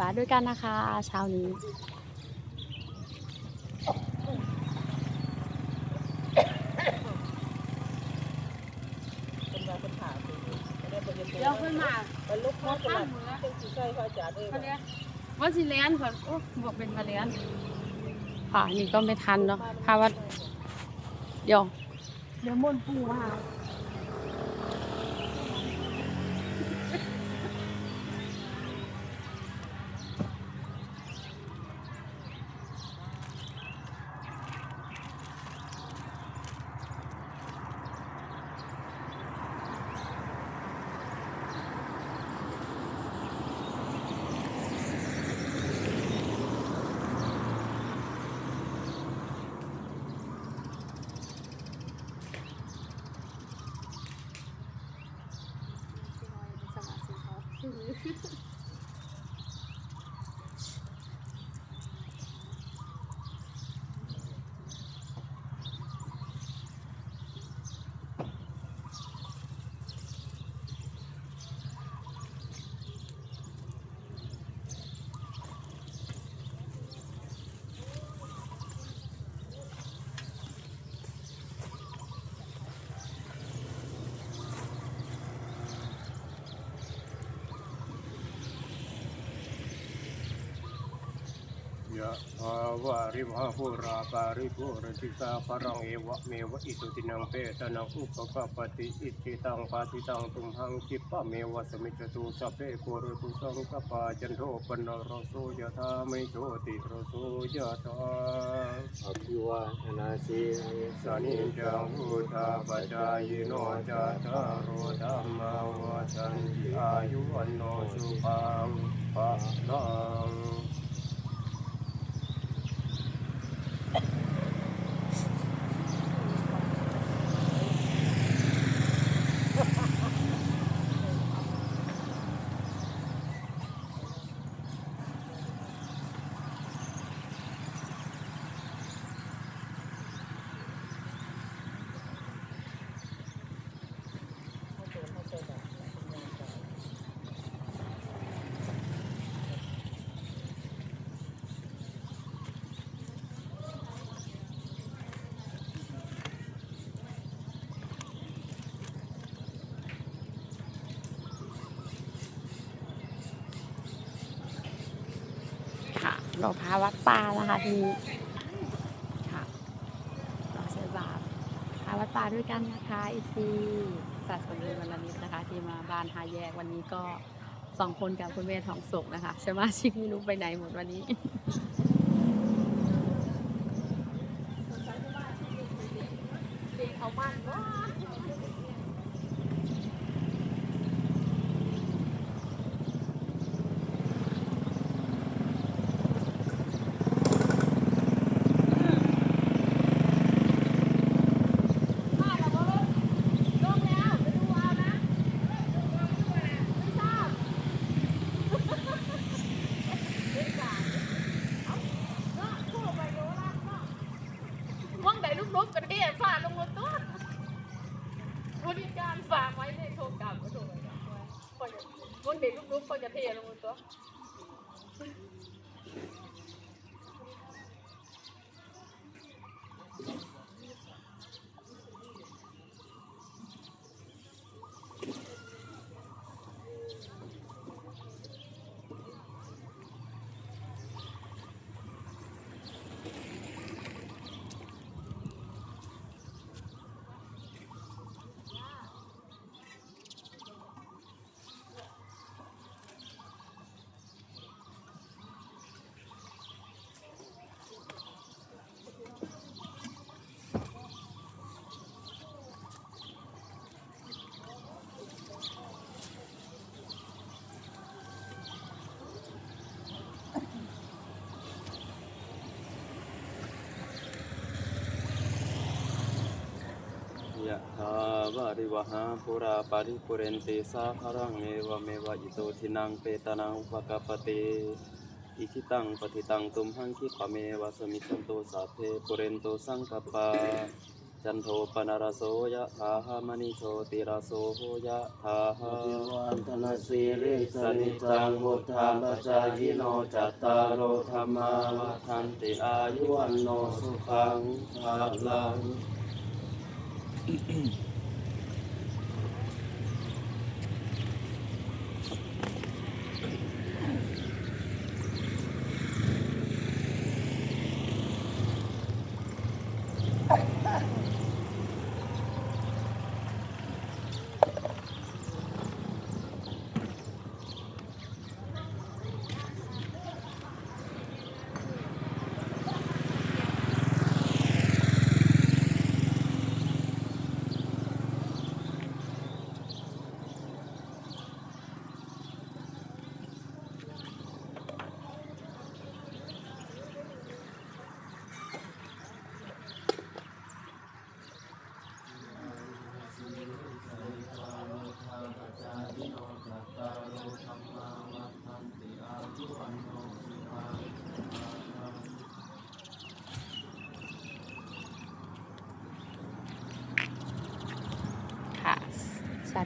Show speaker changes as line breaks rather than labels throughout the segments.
บาตรด้วยกันนะคะ เช้านี้
เป็นว่าเป็นผ่าคือไม่ได้เป็น
เดี๋ยวขึ้นมา
เป็นลูก
หม
พ่อ
ด
เป็น
ข้างมือ
เป็นสีใส่พระอาจารย์เลย
เขาเรียกว่าสิเลียนเพิ่นโอ้บอกเป็นมาเลียน
ค่ะนี่ก็ไม่ทันเนาะภาวัดเดี๋ยว
เดี๋ยวมนต์ปู่มา หา
ยะภาวะริมหาภูราปาริภูรติสาภรังเอวะเมวะอิตุตินังเปตนังอุปกปปติอิจิตังปาติตังตุมหังคิปะเมวะสมิจตุสัพเพปุรตุสังกปาจันโทปนรโสยะธามิโชติรโสยะธา
อภิวาทนาสี
สานิจังพุทธาปจายโนจัตตารโอธรรมาวาทันติอายุวันโนสุขังภะลัง
ค่ะเราพาวัดป่านะคะทีนี้ค่ะเราใส่บาตรพาวัดป่าด้วยกันนะคะอีซีสัตว์สมบูรณ์วันละนิดนะคะ ที่มาบ้านหาแยกวันนี้ก็สองคนกับคุณแม่ทองสุกนะคะสมาชิกไม่รู้ไปไหนหมดวันนี้
เขาบ้านว่า ว่างใดลูกๆกันเด้ฝ่าลงมาตัวบริการฝากไว้ในโทรกรรมก็โทรไปกันว่าจะว่าง เด็กลูกๆเขาจะเทลงมาตัว
ยะถาวาริวหาปุราปาริปุเรนติสาคารังเอวเมวะอิโตทินังเปตานังอุปกปปติอิชิตังปฏิตังตุมหังคิปะเมวะสมิจจันโตสาเพปุเรนโตสังกปปาจันโทปนารโสยะถาหามณิโชติราโสโหยะถาหา
วิวันธนสีริสนิจังมุทธาปจายโนจัตตารโอธรรมา
ทันติอายุ
ยุวันโนสุขังภาลัง
嗯嗯。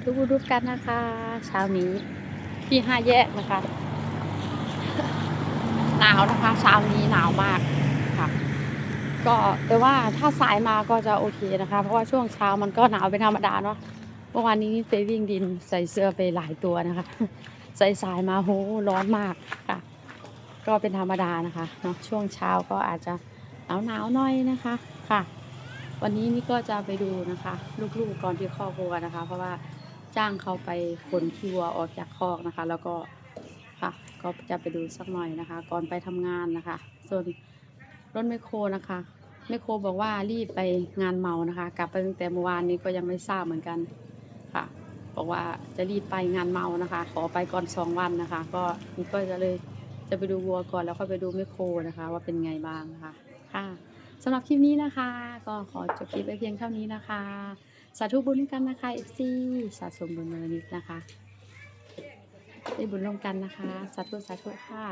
สาธุบุรุษกันนะคะเช้านี้ที่ห้าแยกนะคะ หนาวนะคะเช้านี้หนาวมากค่ะ ก็แต่ว่าถ้าสายมาก็จะโอเคนะคะ เพราะว่าช่วงเช้ามันก็หนาวเป็นธรรมดาเนาะเมื่อวานนี้ไปวิ่งดินใส่เสื้อไปหลายตัวนะคะ ใส่สายมาโหร้อนมากค่ะ ก็เป็นธรรมดานะคะเนาะช่วงเช้าก็อาจจะหนาวหนาวหน่อยนะคะค่ะ วันนี้นี่ก็จะไปดูนะคะ ลูกๆก่อนที่คอกวัวนะคะ เพราะว่า จ้างเขาไปขนขี้วัวออกจากคอกนะคะ แล้วก็ค่ะ ก็จะไปดูสักหน่อยนะคะ ก่อนไปทำงานนะคะ ส่วนรถแมโครนะคะแมโครบอกว่ารีบไปงานเมานะคะ กลับไปตั้งแต่เมื่อวานนี้ก็ยังไม่ทราบเหมือนกันค่ะ บอกว่าจะรีบไปงานเมานะคะ ขอไปก่อนสองวันนะคะ ก็นี่ก็จะเลยจะไปดูวัวก่อนแล้วค่อยไปดูแมโครนะคะ ว่าเป็นไงบ้างนะคะค่ะสำหรับคลิปนี้นะคะ ก็ขอจบคลิปไปเพียงเท่านี้นะคะ สาธุบุญกันนะคะเอฟซีสะสมบุญมานิดนะคะ ได้บุญร่วมกันนะคะ สาธุสาธุค่ะ